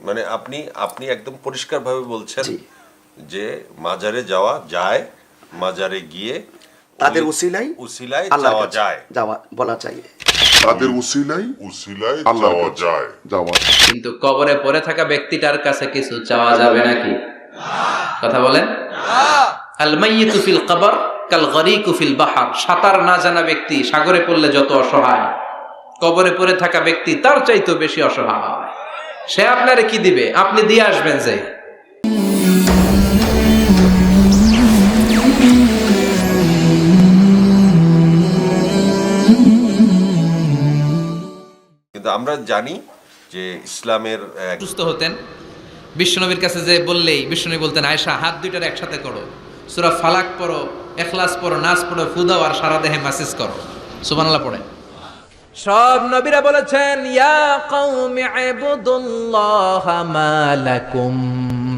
মানে আপনি আপনি একদম পরিষ্কারভাবে বলছেন যে মাজারে যাওয়া যায় মাজারে গিয়ে তাদের ওই উসিলাই যাওয়া যায়। যাওয়া বলা যায় তাদের উসিলাই উসিলায় আল্লাহর যাওয়া যায়। যাওয়া। কিন্তু কবরে পড়ে থাকা ব্যক্তিটার কাছে কিছু চাওয়া যাবে নাকি? কথা বলেন। আল মাইয়িতু ফিল কবর কাল গরিকু ফিল বাহার। সাঁতার না জানা ব্যক্তি সাগরে পড়লে যত অসহায়। কবরে পড়ে থাকা ব্যক্তি তার চাইতেও বেশি অসহায়। সে আপনারে কি দিবে? আপনি দিয়ে আসবেন যে কিন্তু আমরা জানি যে ইসলামের সুস্থ হতেন। বিশ্বনবীর কাছে যে বললেই বিশ্বনবী বলতেন আয়সা হাত দুইটার একসাথে করো। সুরা ফালাক পড়ো এখলাস পড়ো নাচ পড়ো ফুদাও আর সারা দেহে ম্যাসেজ করো। সুবহানাল্লাহ পড়ে। সব নবীরা বলেছেন, ইয়া কওমি ইবুদুল্লাহ মা লাকুম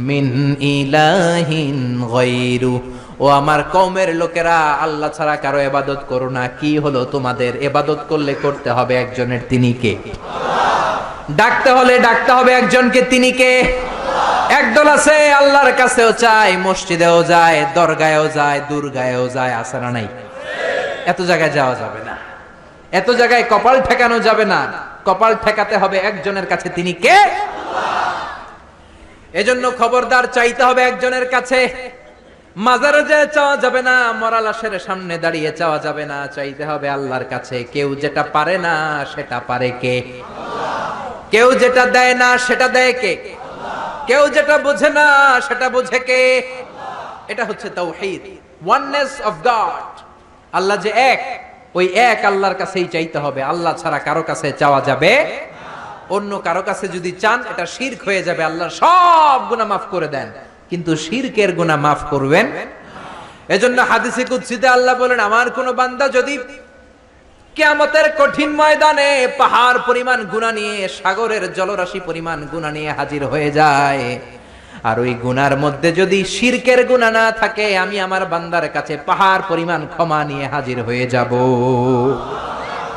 মিন ইলাহিন গায়রু। ও আমার কওমের লোকেরা, আল্লাহ ছাড়া কারও ইবাদত করো না। কি হলো তোমাদের? ইবাদত করলে করতে হবে একজনের তিনি কে? ডাকতে হলে ডাকতে হবে একজনকে তিনি কে? একদল আছে, আল্লাহর কাছেও চায় মসজিদেও যায়, দরগায়ও যায়, দুর্গায়ও যায় আসে না নাই? এত জায়গায় যাওয়া যাবে না। এত জায়গায় কপাল ঠেকানো যাবে না। কপাল ঠেকাতে হবে একজনের কাছে। তিনি কে? এজন্য খবরদার চাইতে হবে একজনের কাছে। মাজারে যে চাওয়া যাবে না মরা লাশের সামনে দাঁড়িয়ে চাওয়া যাবে না। চাইতে হবে আল্লাহর কাছে, কেউ যেটা পারে না, সেটা পারে কে? কেউ যেটা দেয় না, সেটা দেয় কে? কেউ যেটা বোঝে না, সেটা বোঝে কে? এটা হচ্ছে তাওহীদ ওয়াননেস অফ গড আল্লাহ যে এক ওই এক আল্লাহর কাছেই চাইতে হবে। আল্লাহ ছাড়া কারও কাছে চাওয়া যাবে অন্য কারও কাছে যদি চান, এটা শিরক হয়ে যাবে। আল্লাহ সব গুনাহ মাফ করে দেন। কিন্তু শিরকের গুনাহ মাফ করবেন এজন্য হাদিসে কুদসিতে আল্লাহ বলেন, আমার কোন বান্দা যদি কেয়ামতের কঠিন ময়দানে পাহাড় পরিমাণ গুণা নিয়ে, সাগরের জলরাশি পরিমাণ গুণা নিয়ে হাজির হয়ে যায় আর ওই গুনার মধ্যে যদি শিরকের গুণা না থাকে, আমি আমার বান্দার কাছে পাহাড় পরিমাণ ক্ষমা নিয়ে হাজির হয়ে যাব।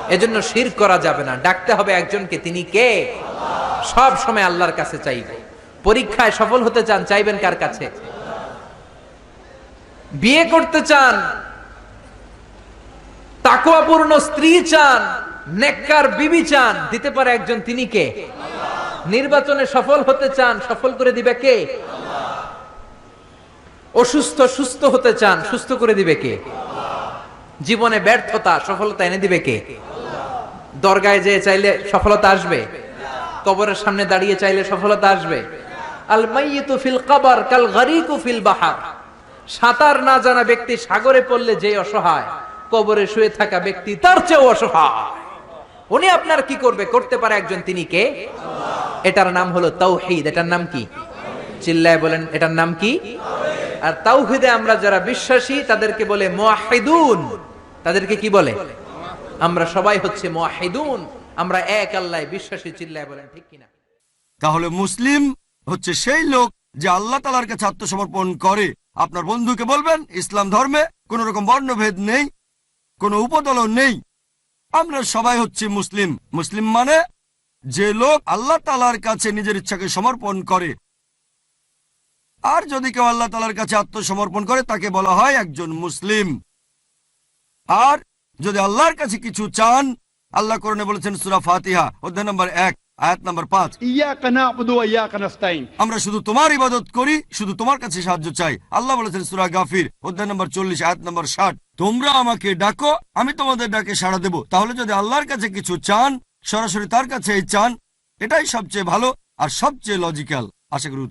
এজন্য শির করা যাবে না। ডাকতে হবে একজনকে, তিনি কে? সব সময় আল্লাহর কাছে চাইবে। পরীক্ষায় সফল হতে চান, চাইবেন কার কাছে? বিয়ে করতে চান তাকুয়াপূর্ণ স্ত্রী চান, নেককার বিবি চান, দিতে পারে একজন, তিনি কে? নির্বাচনে সফল হতে চান, সফল করে দিবে কে? অসুস্থ, সুস্থ হতে চান, সুস্থ করে দিবে কে? জীবনে ব্যর্থতা, সফলতা এনে দিবে কে? দরগায় যেয়ে চাইলে সফলতা আসবে। কবরের সামনে দাঁড়িয়ে চাইলে সফলতা আসবে। আল মাইয়িতু ফিল কবর কাল গরিকু ফিল বাহার। সাঁতার না জানা ব্যক্তি সাগরে পড়লে যে অসহায়, কবরে শুয়ে থাকা ব্যক্তি তার চেয়েও অসহায়। উনি আপনার কি করবে? করতে পারে একজন, তিনি কে? এটার নাম হলো তাওহীদ এটার নাম কি? চিল্লায় বলেন, এটার নাম কি? আর তাওহীদে আমরা যারা বিশ্বাসী, তাদেরকে বলে মুয়াহিদুন। তাদেরকে কি বলে? আমরা সবাই হচ্ছে মুয়াহিদুন। আমরা এক আল্লাহ বিশ্বাসী, চিল্লায় বলেন, ঠিক কিনা? তাহলে মুসলিম হচ্ছে সেই লোক যে আল্লাহ তালার কাছে আত্মসমর্পণ করে। আপনার বন্ধুকে বলবেন, ইসলাম ধর্মে কোন রকম বর্ণভেদ নেই, কোনো উপদলও নেই। আমরা সবাই হচ্ছে মুসলিম। মুসলিম মানে যে লোক আল্লাহ তালার কাছে নিজের ইচ্ছাকে সমর্পণ করে। আর যদি কেউ আল্লাহ তালার কাছে আত্মসমর্পণ করে তাকে বলা হয় একজন মুসলিম। আর যদি আল্লাহর কাছে কিছু চান আল্লাহ করণে বলেছেন সুরা ফাতিহা অধ্যায় নম্বর এক আয়াত নম্বর পাঁচ। আমরা শুধু তোমার ইবাদত করি শুধু তোমার কাছে সাহায্য চাই। আল্লাহ বলেছেন সুরা গাফির অধ্যায় নম্বর চল্লিশ আয়াত নম্বর ষাট। তোমরা আমাকে ডাকো আমি তোমাদের ডাকে সাড়া দেবো। তাহলে যদি আল্লাহর কাছে কিছু চান সরাসরি তার কাছে চান এটাই সবচেয়ে ভালো আর সবচেয়ে লজিক্যাল আশা করি